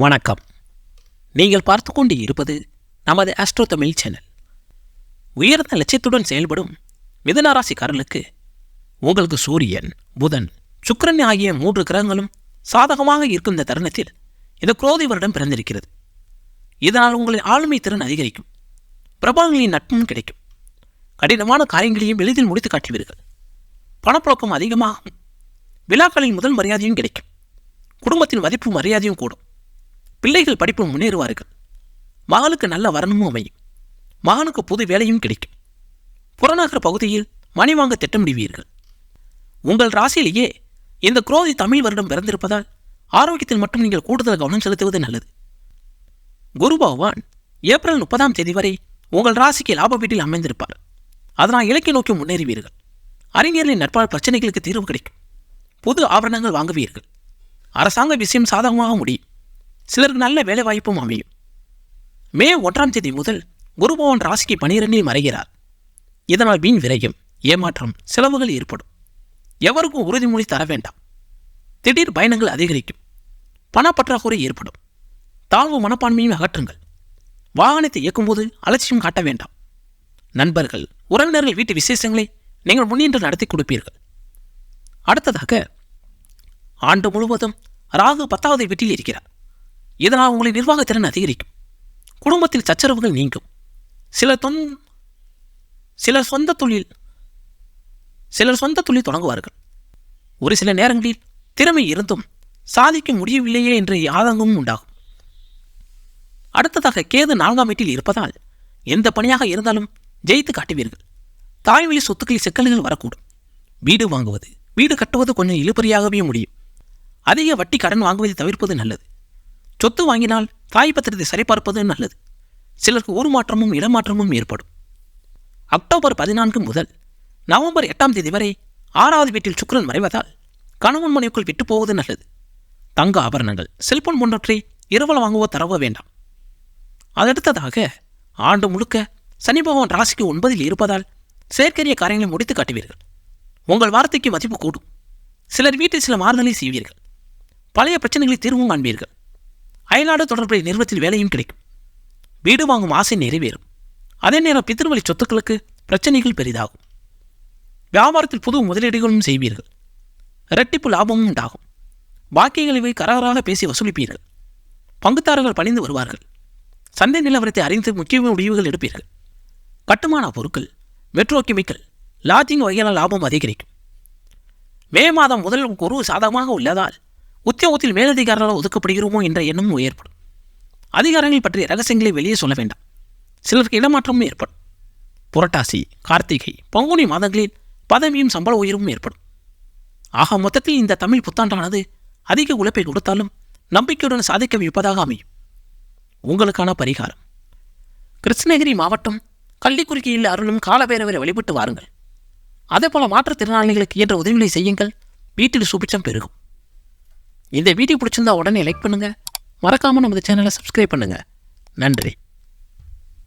வணக்கம். நீங்கள் பார்த்து கொண்டு இருப்பது நமது ஆஸ்ட்ரோ தமிழ் சேனல் உயர்ந்த லட்சியத்துடன் செயல்படும் மிதனராசிக்காரர்களுக்கு உங்களுக்கு சூரியன் புதன் சுக்கிரன் ஆகிய மூன்று கிரகங்களும் சாதகமாக இருக்கும் இந்த தருணத்தில் இந்த குரோதி வருடம் பிறந்திருக்கிறது. இதனால் உங்களின் ஆளுமை திறன் அதிகரிக்கும். பிரபலங்களின் நட்பும் கிடைக்கும். கடினமான காரியங்களையும் எளிதில் முடித்து காட்டுவீர்கள். பணப்புழக்கம் அதிகமாகும். விழாக்களின் முதல் மரியாதையும் கிடைக்கும். குடும்பத்தின் மதிப்பு மரியாதையும் கூடும். பிள்ளைகள் படிப்பு முன்னேறுவார்கள். மகளுக்கு நல்ல வரணும் அமையும். மகனுக்கு புது வேலையும் கிடைக்கும். புறநகர பகுதியில் மணி வாங்க திட்டமிடுவீர்கள். உங்கள் ராசியிலேயே இந்த குரோதி தமிழ் வருடம் பிறந்திருப்பதால் ஆரோக்கியத்தில் மட்டும் நீங்கள் கூடுதல் கவனம் செலுத்துவது நல்லது. குரு பகவான் ஏப்ரல் முப்பதாம் தேதி வரை உங்கள் ராசிக்கு லாப வீட்டில் அமைந்திருப்பார். அதனால் இலக்கை நோக்கி முன்னேறுவீர்கள். அறிஞர்களின் நட்பால் பிரச்சனைகளுக்கு தீர்வு கிடைக்கும். புது ஆபரணங்கள் வாங்குவீர்கள். அரசாங்க விஷயம் சாதகமாக முடியும். சிலருக்கு நல்ல வேலை வாய்ப்பும் அமையும். மே ஒன்றாம் தேதி முதல் குருபவன் ராசிக்கு பனிரெண்டில் மறைகிறார். இதனால் வீண் விரயம் ஏமாற்றம் செலவுகள் ஏற்படும். எவருக்கும் உறுதிமொழி தர வேண்டாம். திடீர் பயணங்கள் அதிகரிக்கும். பணப்பற்றாக்குறை ஏற்படும். தாழ்வு மனப்பான்மையும் அகற்றுங்கள். வாகனத்தை இயக்கும்போது அலட்சியம் காட்ட வேண்டாம். நண்பர்கள் உறவினர்கள் வீட்டு விசேஷங்களை நீங்கள் முன்னின்று நடத்தி கொடுப்பீர்கள். அடுத்ததாக ஆண்டு முழுவதும் ராகு பத்தாவது வீட்டில் இருக்கிறார். இதனால் உங்களின் நிர்வாகத்திறன் அதிகரிக்கும். குடும்பத்தில் சச்சரவுகள் நீங்கும். சிலர் தொன் சிலர் சொந்த தொழில் சிலர் சொந்த தொழில் தொடங்குவார்கள். ஒரு சில நேரங்களில் திறமை இருந்தும் சாதிக்க முடியவில்லையே என்ற ஆதங்கமும் உண்டாகும். அடுத்ததாக கேது நான்காம் வீட்டில் இருப்பதால் எந்த பணியாக இருந்தாலும் ஜெயித்து காட்டுவீர்கள். தாய்வழி சொத்துக்களில் சிக்கல்கள் வரக்கூடும். வீடு வாங்குவது வீடு கட்டுவது கொஞ்சம் இழுபறியாகவே முடியும். அதிக வட்டி கடன் வாங்குவதை தவிர்ப்பது நல்லது. சொத்து வாங்கினால் தாய் பத்திரத்தை சரிபார்ப்பது நல்லது. சிலருக்கு ஊர் மாற்றமும் இடமாற்றமும் ஏற்படும். அக்டோபர் பதினான்கு முதல் நவம்பர் எட்டாம் தேதி வரை ஆறாவது வீட்டில் சுக்கிரன் மறைவதால் கணவன் மனைவிக்குள் விட்டு போவது நல்லது. தங்க ஆபரணங்கள் செல்போன் போன்றவற்றை இரவல் வாங்கவோ தரவோ வேண்டாம். அதடுத்ததாக ஆண்டு முழுக்க சனி பகவான் ராசிக்கு ஒன்பதில் இருப்பதால் செயற்கரிய காரியங்களை முடித்து காட்டுவீர்கள். உங்கள் வார்த்தைக்கு மதிப்பு கூடும். சிலர் வீட்டில் சில மாறுதலை செய்வீர்கள். பழைய பிரச்சனைகளை தீர்வும் காண்பீர்கள். அயல்நாடு தொடர்புடைய நிறுவனத்தில் வேலையும் கிடைக்கும். வீடு வாங்கும் ஆசை நிறைவேறும். அதே நேரம் பித்திருவழி சொத்துக்களுக்கு பிரச்சனைகள் பெரிதாகும். வியாபாரத்தில் புது முதலீடுகளும் செய்வீர்கள். இரட்டிப்பு லாபமும் உண்டாகும். பாக்கியங்களை வை பேசி வசூலிப்பீர்கள். பங்குதாரர்கள் பணிந்து வருவார்கள். சந்தை நிலவரத்தை அறிந்து முக்கிய முடிவுகள் எடுப்பீர்கள். கட்டுமான பொருட்கள் மெட்ரோ கெமிக்கல் லாட்ஜிங் வகையான லாபம் அதிகரிக்கும். மே மாதம் முதல் குரு சாதகமாக உள்ளதால் உத்தியோகத்தில் மேலதிகாரிகளால் ஒதுக்கப்படுகிறோமோ என்ற எண்ணமும் ஏற்படும். அதிகாரங்கள் பற்றிய ரகசியங்களை வெளியே சொல்ல வேண்டாம். சிலருக்கு இடமாற்றமும் ஏற்படும். புரட்டாசி கார்த்திகை பங்குனி மாதங்களில் பதவியும் சம்பள உயர்வும் ஏற்படும். ஆக மொத்தத்தில் இந்த தமிழ் புத்தாண்டானது அதிக உழைப்பை கொடுத்தாலும் நம்பிக்கையுடன் சாதிக்க வைப்பதாக அமையும். உங்களுக்கான பரிகாரம். கிருஷ்ணகிரி மாவட்டம் கள்ளிக்குறிக்கியில் அருளும் காலபேரவரை வழிபட்டு வாருங்கள். அதேபோல மாற்றுத்திறனாளிகளுக்கு இயன்ற உதவிகளை செய்யுங்கள். வீட்டில் சுபிச்சம் பெருகும். இந்த வீடியோ பிடிச்சிருந்தா உடனே லைக் பண்ணுங்கள் மறக்காமல் நமது சேனலை சப்ஸ்கிரைப் பண்ணுங்க. நன்றி.